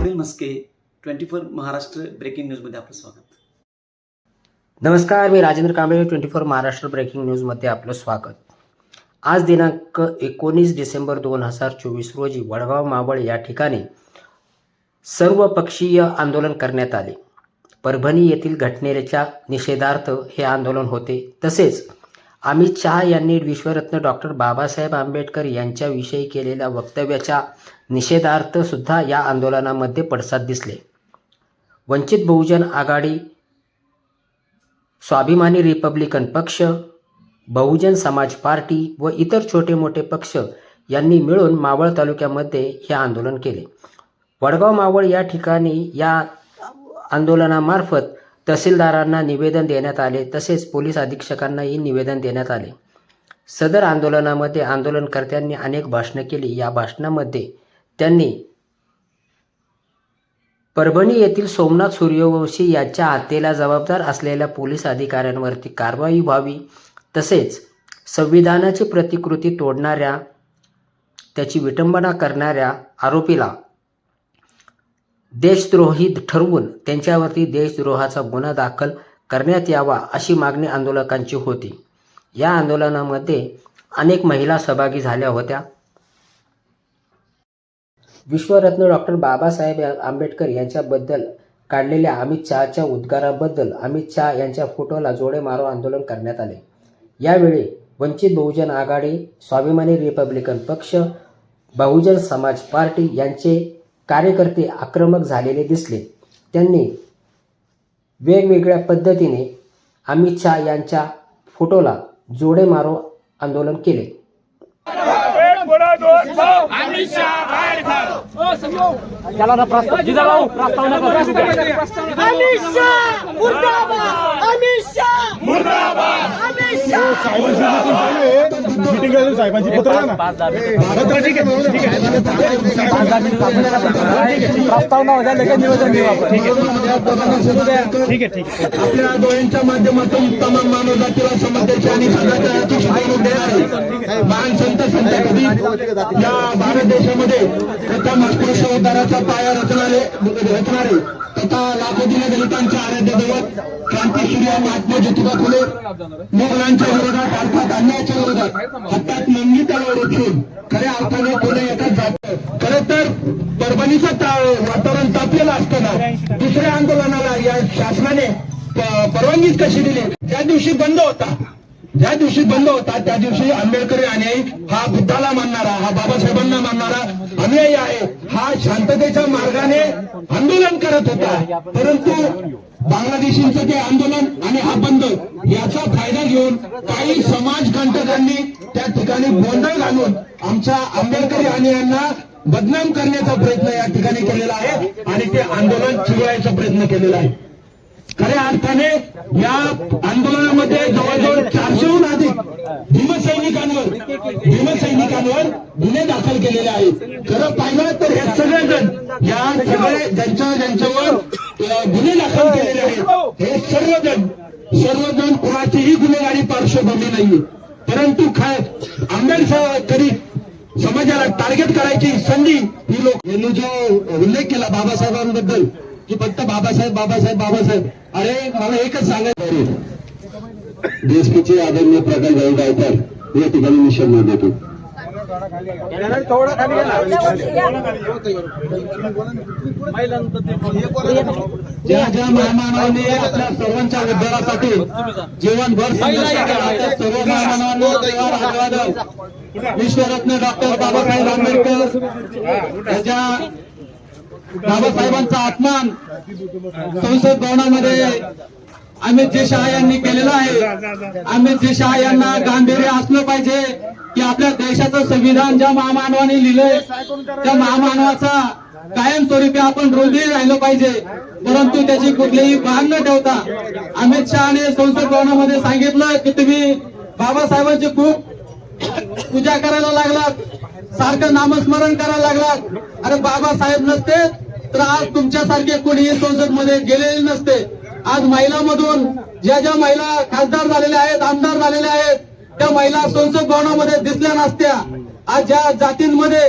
Swapnil Maske twenty four Maharashtra breaking न्यूजमध्ये आपलं स्वागत. नमस्कार मी Rajendra Kamble twenty four Maharashtra breaking न्यूजमध्ये आपलं स्वागत. आज दिनांक एकोणीस डिसेंबर दोन हजार चोवीस रोजी वडगाव मावळ या ठिकाणी सर्वपक्षीय आंदोलन करण्यात आले. परभणी येथील घटनेच्या निषेधार्थ हे आंदोलन होते. तसेच अमित शहा यांनी विश्वरत्न डॉक्टर बाबासाहेब आंबेडकर यांच्याविषयी केलेल्या वक्तव्याच्या निषेधार्थ सुद्धा या आंदोलनामध्ये पडसाद दिसले. वंचित बहुजन आघाडी स्वाभिमानी रिपब्लिकन पक्ष बहुजन समाज पार्टी व इतर छोटे मोठे पक्ष यांनी मिळून मावळ तालुक्यामध्ये हे आंदोलन केले. वडगाव मावळ या ठिकाणी या आंदोलनामार्फत तहसीलदारांना निवेदन देण्यात आले तसेच पोलीस अधीक्षकांनाही निवेदन देण्यात आले. सदर आंदोलनामध्ये आंदोलनकर्त्यांनी अनेक भाषणं केली. या भाषणामध्ये त्यांनी परभणी येथील सोमनाथ सूर्यवंशी यांच्या हत्येला जबाबदार असलेल्या पोलीस अधिकाऱ्यांवरती कारवाई व्हावी तसेच संविधानाची प्रतिकृती तोडणाऱ्या त्याची विटंबना करणाऱ्या आरोपीला देशद्रोही ठरवून त्यांच्यावरती देशद्रोहाचा गुन्हा दाखल करण्यात यावा अशी मागणी आंदोलकांची होती. या आंदोलनामध्ये अनेक महिला सहभागी झाल्या होत्या. विश्वरत्न डॉक्टर बाबासाहेब आंबेडकर यांच्याबद्दल काढलेल्या अमित शहाच्या उद्गाराबद्दल अमित शहा यांच्या फोटोला जोडे मारो आंदोलन करण्यात आले. यावेळी वंचित बहुजन आघाडी स्वाभिमानी रिपब्लिकन पक्ष बहुजन समाज पार्टी यांचे कार्यकर्ते आक्रमक झालेले दिसले. त्यांनी वेगवेगळ्या पद्धतीने अमित शहा यांच्या फोटोला जोडे मारो आंदोलन केले. एक साहेबांची पत्र पत्र ठीक आहे ठीक आहे प्रस्तावना लगेच निवेदन देऊ आपण ठीक आहे ठीक आहे आपल्या डोळ्यांच्या माध्यमातून तमाम मानव जातीला समाजाची आणि सदाचाराची शिकवणूक देणार महान संत संत कधी या भारत देशामध्ये प्रथम अस्पृश्य उद्धाराचा पाया रचणारे रचणारे तथा लाखो दलितांच्या आराध्य दैवत क्रांतीसूर्य महात्मा ज्योतिबा फुले मोगलांच्या विरोधात अर्थात अन्यायाच्या विरोधात हातात नंदी तलवार उचलून खऱ्या अर्थाने पुढे येतात जात खरं तर परभणीचं वातावरण तापलेलं असताना दुसऱ्या आंदोलनाला या शासनाने परवानगीच कशी दिली? त्या दिवशी बंद होता. ज्या दिवशी बंद होता त्या दिवशी आंबेडकरी आणि हा बुद्धाला मानणारा हा बाबासाहेबांना मानणारा अनुयायी आहे. हा शांततेच्या मार्गाने आंदोलन करत होता. परंतु बांगलादेशींचं ते आंदोलन आणि हा बंद याचा फायदा घेऊन काही समाजकंटकांनी त्या ठिकाणी गोंधळ घालून आमच्या आंबेडकरी अनुयायांना बदनाम करण्याचा प्रयत्न या ठिकाणी केलेला आहे आणि ते आंदोलन चिघळायचा प्रयत्न केलेला आहे. खऱ्या अर्थाने या आंदोलनामध्ये जवळजवळ चारशेहून अधिक भीमसैनिकांवर भीमसैनिकांवर गुन्हे दाखल केलेले आहेत. खरं पाहिलं तर हे सगळेजण या सगळे ज्यांच्या ज्यांच्यावर गुन्हे दाखल केलेले आहेत हे सर्वजण सर्वजण कुणाचीही गुन्हेगारी पार्श्वभूमी नाहीये. परंतु काय आंबेडकरी समाजाला टार्गेट करायची संधी ही लोक यांनी जो उल्लेख केला बाबासाहेबांबद्दल की फक्त बाबासाहेब बाबासाहेब बाबासाहेब. अरे मला एकच सांगायचं डीएसपीचे आदरणीय प्रकाश भाऊ गायकर या ठिकाणी निशब्द देतो. ज्या ज्या महामानवांनी आपल्या सर्वांच्या उद्धारासाठी जीवनभर सर्व महामानवांना विश्वरत्न डॉक्टर बाबासाहेब आंबेडकर. यांच्या बाबासाहेबांचा अपमान संसद भवनामध्ये अमित शहा यांनी केलेला आहे. अमित शहा यांना गांभीर्य असलं पाहिजे की आपल्या देशाचं संविधान ज्या महामानवाने लिहिलंय त्या महामानवाचा कायमस्वरूपी आपण रोजी राहिलो पाहिजे. परंतु त्याची कुठलीही भान न ठेवता अमित शहाने संसद भवनामध्ये सांगितलं की तुम्ही बाबासाहेबांची खूप पूजा करायला लागलात. सारखं नामस्मरण करायला लागलात. अरे बाबासाहेब नसते तर आज तुमच्यासारखे कोणीही संसदमध्ये गेलेले नसते. आज महिलामधून ज्या ज्या महिला खासदार झालेल्या आहेत आमदार झालेल्या आहेत त्या महिला संसद भवनामध्ये दिसल्या नसत्या. आज ज्या जातींमध्ये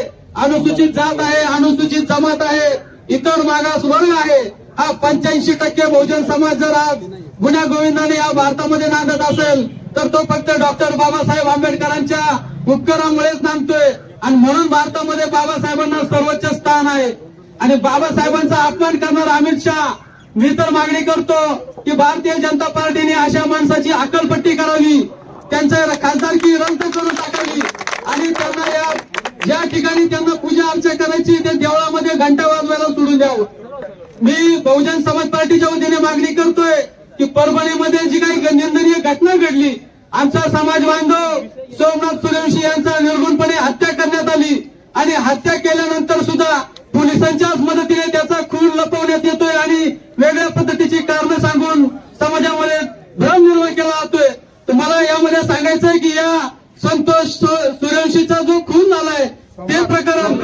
अनुसूचित जात आहे अनुसूचित जमात आहे इतर मागास वर्ग आहे हा पंच्याऐंशी टक्के बहुजन समाज जर आज गुन्हा गोविंदाने या भारतामध्ये नांदत असेल तर तो फक्त डॉक्टर बाबासाहेब आंबेडकरांच्या उपकारामुळेच नांदतोय. आणि म्हणून भारतामध्ये बाबासाहेबांना सर्वोच्च स्थान आहे. आणि बाबासाहेबांचा अपमान करणार अमित शहा. मी तर मागणी करतो की भारतीय जनता पार्टीने अशा माणसाची अकलपट्टी करावी. त्यांच्या खासदारकी रद्द करून टाकावी. आणि त्यांना या ज्या ठिकाणी त्यांना पूजा अर्चा करायची त्या देवळामध्ये घंटा वाजवायला सोडून द्यावं. मी बहुजन समाज पार्टीच्या वतीने मागणी करतोय की परभणीमध्ये जी काही निंदनीय घटना घडली आमचा समाज बांधव सोमनाथ सूर्यवंशी यांचा निर्गुणपणे हत्या करण्यात आली. आणि हत्या केल्यानंतर सुद्धा पोलिसांच्याच मदतीने त्याचा खून लपवण्यात येतोय आणि वेगळ्या पद्धतीची कारणं सांगून समाजामध्ये भ्रम निर्माण केला जातोय. तर मला यामध्ये सांगायचंय की या संतोष सू- सूर्यवंशीचा जो खून झालाय ते प्रकरण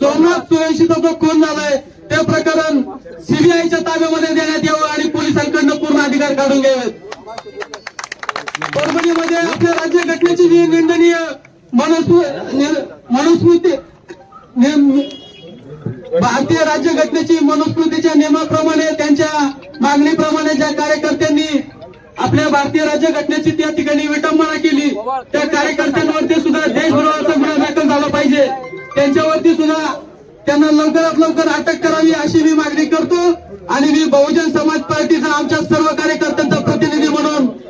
सोमनाथ सूर्यवंशीचा जो खून झालाय ते प्रकरण सीबीआयच्या ताब्यामध्ये देण्यात यावं आणि पोलिसांकडनं पूर्ण अधिकार काढून घ्यावेत. परभणीमध्ये आपल्या राज्य घटनेची जी निंदनीय मनुस्मृती भारतीय राज्य घटनेची मनुस्मृतीच्या नियमाप्रमाणे त्यांच्या मागणीप्रमाणे ज्या कार्यकर्त्यांनी आपल्या भारतीय राज्य घटनेची त्या ठिकाणी विटंबना केली त्या कार्यकर्त्यांवरती सुद्धा देशभराचा गुन्हा दाखल झाला पाहिजे. त्यांच्यावरती सुद्धा त्यांना लवकरात लवकर अटक करावी अशी मी मागणी करतो. आणि मी बहुजन समाज पार्टीचा आमच्या सर्व कार्यकर्त्यांचा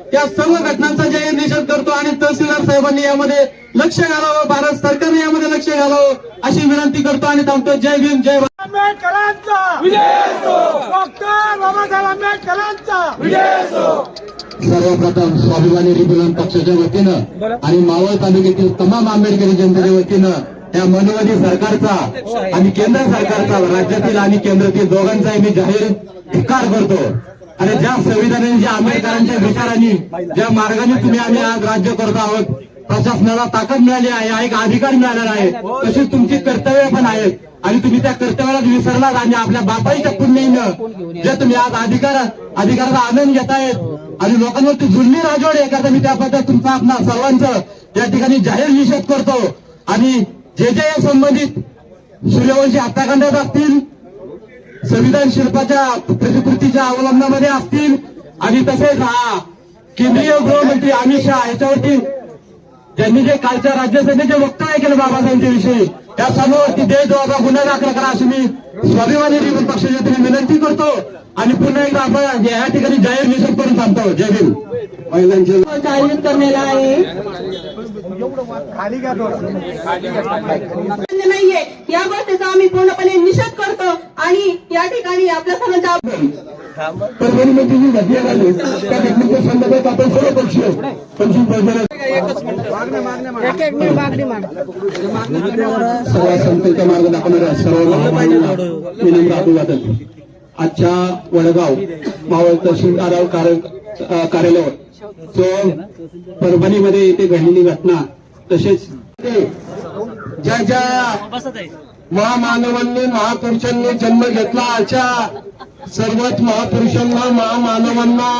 म्हणून या सर्व घटनांचा जाहीर निषेध करतो आणि तहसीलदार साहेबांनी यामध्ये लक्ष घालावं भारत सरकारने यामध्ये लक्ष घालावं अशी विनंती करतो आणि थांबतो. जय भीम जय भारत. आंबेडकरांचा! डॉक्टर बाबासाहेब आंबेडकरांचा! सर्वप्रथम स्वाभिमानी रिपब्लिकन पक्षाच्या वतीनं आणि मावळ तालुक्यातील तमाम आंबेडकरी जनतेच्या वतीनं या मनोवादी सरकारचा आणि केंद्र सरकारचा राज्यातील आणि केंद्रातील दोघांचाही मी जाहीर धिक्कार करतो. आणि ज्या संविधानाने ज्या आंबेडकरांच्या विचारांनी ज्या मार्गाने तुम्ही आम्ही आज राज्य करत आहोत प्रशासनाला ताकद मिळाली आहे हा एक अधिकार मिळालेला आहे. तशीच तुमची कर्तव्य पण आहेत. आणि तुम्ही त्या कर्तव्याला विसरलात आणि आपल्या बापाईच्या पुण्याईनं जे तुम्ही आज अधिकार अधिकाराचा आनंद घेतायत. आणि लोकांवरती जुलमी राजवाडे एखादा मी त्याबद्दल तुमचा आपला सर्वांचं या ठिकाणी जाहीर निषेध करतो. आणि जे जे या संबंधित सूर्यवंशी हत्याकांडात असतील संविधान शिल्पाच्या प्रतिकृतीच्या अवलंबनामध्ये असतील. आणि तसेच हा केंद्रीय गृहमंत्री अमित शहा याच्यावरती त्यांनी जे कालच्या राज्यसभेचे वक्तव्य केलं बाबासाहेबांच्या विषयी त्या सर्वांवरती देशद्रोहाचा गुन्हा दाखल करा अशी मी स्वाभिमानी रिपब्लिकन पक्षाच्या वतीने विनंती करतो. आणि पुन्हा एकदा आपण या ठिकाणी जाहीर निषेध करून थांबतो. जय भीम महिलांचे आयोजित करण्याला आहे. नाहीये. या गोष्टीचा आम्ही पूर्णपणे निषेध करतो आणि या ठिकाणी आपल्या सर्वांच्या परभणीमध्ये जी घटना झाली त्या घटनेच्या संदर्भात आपण सर्व पक्ष पंचवीस वर्षाला सर्व संस्थेचा मार्ग दाखवणाऱ्या सर्व महामानवांना विनम्र अभिवादन आजच्या वडगाव मावळ अ, कार्यालयावर जो परभणीमध्ये इथे घडलेली घटना तसेच ज्या ज्या महामानवांनी महापुरुषांनी जन्म घेतला अशा सर्वच महापुरुषांना महामानवांना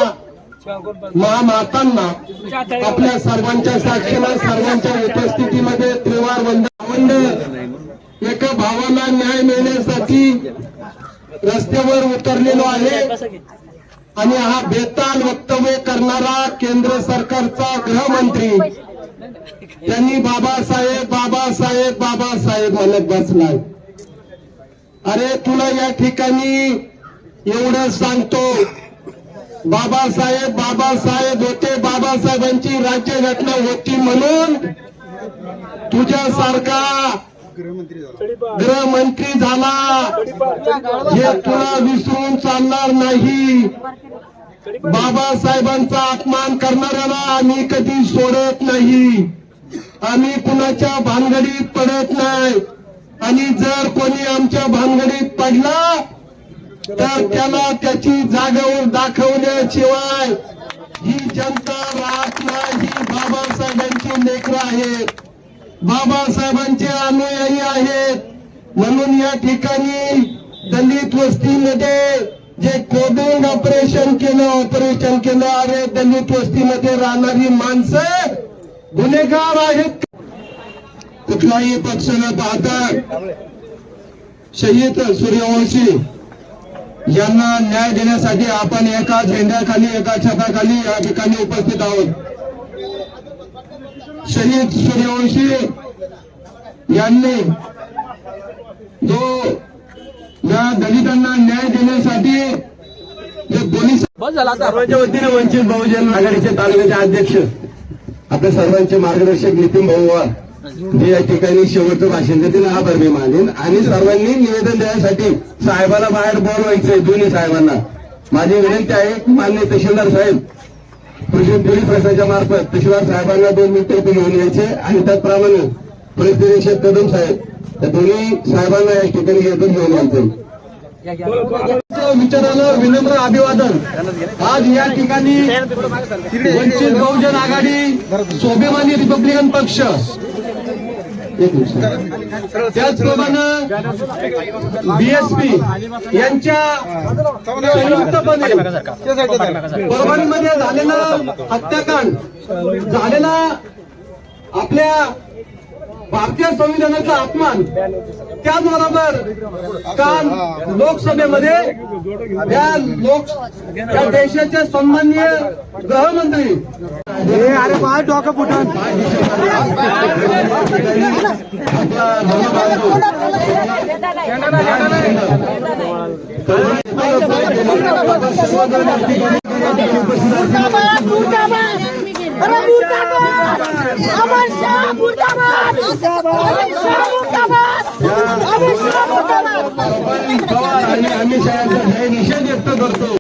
महामातांना आपल्या सर्वांच्या साक्षीला सर्वांच्या उपस्थितीमध्ये त्रिवार वंदन एका भावाला न्याय मिळण्यासाठी रस्त्यावर उतरलेलो आहे. आणि हा बेताल वक्तव्य करणारा केंद्र सरकारचा गृहमंत्री. त्यांनी बाबासाहेब बाबासाहेब बाबासाहेब म्हणत बसलाय. अरे तुला या ठिकाणी एवढं सांगतो. बाबासाहेब बाबासाहेब होते बाबासाहेबांची राज्यघटना होती म्हणून तुझ्यासारखा गृहमंत्री झाला. हे तुला विसरून चालणार नाही. बाबासाहेबांचा अपमान करणाऱ्याला आम्ही कधी सोडत नाही. आम्ही कुणाच्या भानगडीत पडत नाही. आणि जर कोणी आमच्या भानगडीत पडला तर त्याला त्याची जागेवर दाखवल्याशिवाय ही जनता राहत नाही. बाबासाहेबांची लेकरं आहेत. बाबासाहेबांचे अनुयायी आहेत. म्हणून या ठिकाणी दलित वस्तीमध्ये जे कोडिंग ऑपरेशन केलं ऑपरेशन केलं अरे दलित वस्तीमध्ये राहणारी माणसं गुन्हेगार आहेत. कुठलाही पक्ष न पाहता शहीद सूर्यवंशी यांना न्याय देण्यासाठी आपण एका झेंड्याखाली एका छताखाली या ठिकाणी उपस्थित आहोत. शहीद सूर्यवंशी यांनी जो या दलितांना न्याय देण्यासाठी जे पोलीस सर्वांच्या वतीने वंचित बहुजन आघाडीचे तालुक्याचे अध्यक्ष आपल्या सर्वांचे मार्गदर्शक नितीन भाऊ जे या ठिकाणी शेवटचं भाषण देतील आभार मी मानेन. आणि सर्वांनी निवेदन देण्यासाठी साहेबाला बाहेर बोलवायचंय दोन्ही साहेबांना. माझी विनंती आहे मान्य तहसीलदार साहेब पोलीस प्रशासनाच्या मार्फत तहसीलदार साहेबांना दोन मिनिटं इथे घेऊन यायचे आणि त्याचप्रमाणे पोलीस निरीक्षक कदम साहेब त्या दोन्ही साहेबांना या ठिकाणी येथून घेऊन यायचे. विचाराला विनम्र अभिवादन. आज या ठिकाणी वंचित बहुजन आघाडी स्वाभिमानी रिपब्लिकन पक्ष एक मिनिट. त्याचप्रमाणे बीएसपी यांच्या संयुक्तपणे परभणीमध्ये झालेला हत्याकांड झालेला आपल्या भारतीय संविधानाचा अपमान त्याचबरोबर काल लोकसभेमध्ये या लोक या देशाचे सन्माननीय गृहमंत्री अरे बाय डोकं फुटून. मुर्दाबाद मुर्दाबाद अरे मुर्दाबाद अमर शाह मुर्दाबाद अमर शाह मुर्दाबाद अमर शाह मुर्दाबाद पवार आणि अमित शहाचा हे निषेध व्यक्त करतो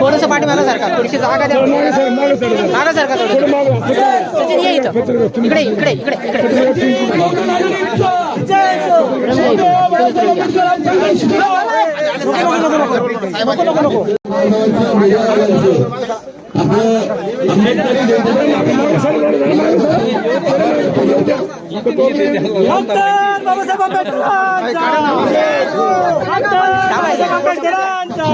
थोडस पाठीमागा सारखा थोडीशी जागा द्या. मागा सारखा थोडं. सचिन ये इथं. इकडे इकडे इकडे इकडे. डॉक्टर! बाबासाहेब आंबेडकरांचा डॉक्टर बाबासाहेब आंबेडकरांचा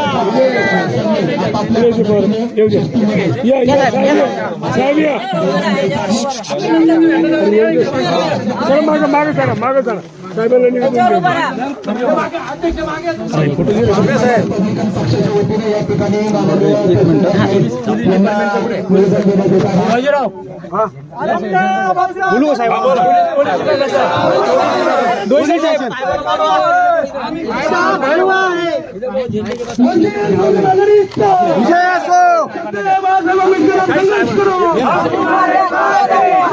पक्षाच्या वतीने या ठिकाणी विजय असो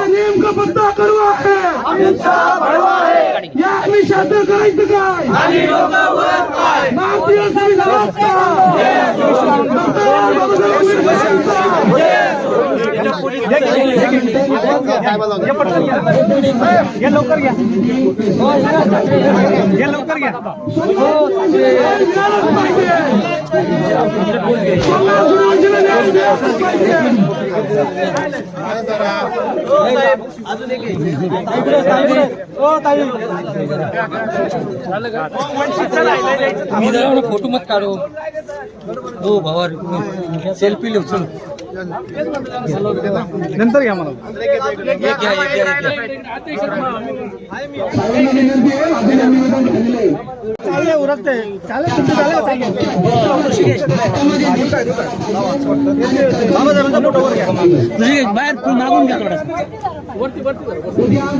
नेमकं पत्ता करवा आहे. शाह करायचं काय भारतीय लवकर घ्या लवकर घ्या ताई मी जरा फोटो मत काढू. हो भावा सेल्फी लिहू चल. नंतर घ्या मला. विनंती आहे. आहे. चालेल चालेल. तुमचं बाहेर तू मागून घ्या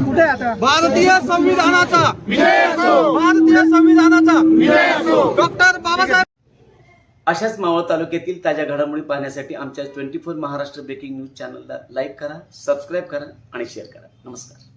कुठे आता? भारतीय संविधानाचा. भारतीय संविधानाचा. डॉक्टर बाबासाहेब अशाच मावळ तालुक्यातील ताज्या घडामोडी पाहण्यासाठी आमच्या twenty four Maharashtra breaking news चॅनलला लाईक करा सबस्क्राईब करा आणि शेअर करा. नमस्कार.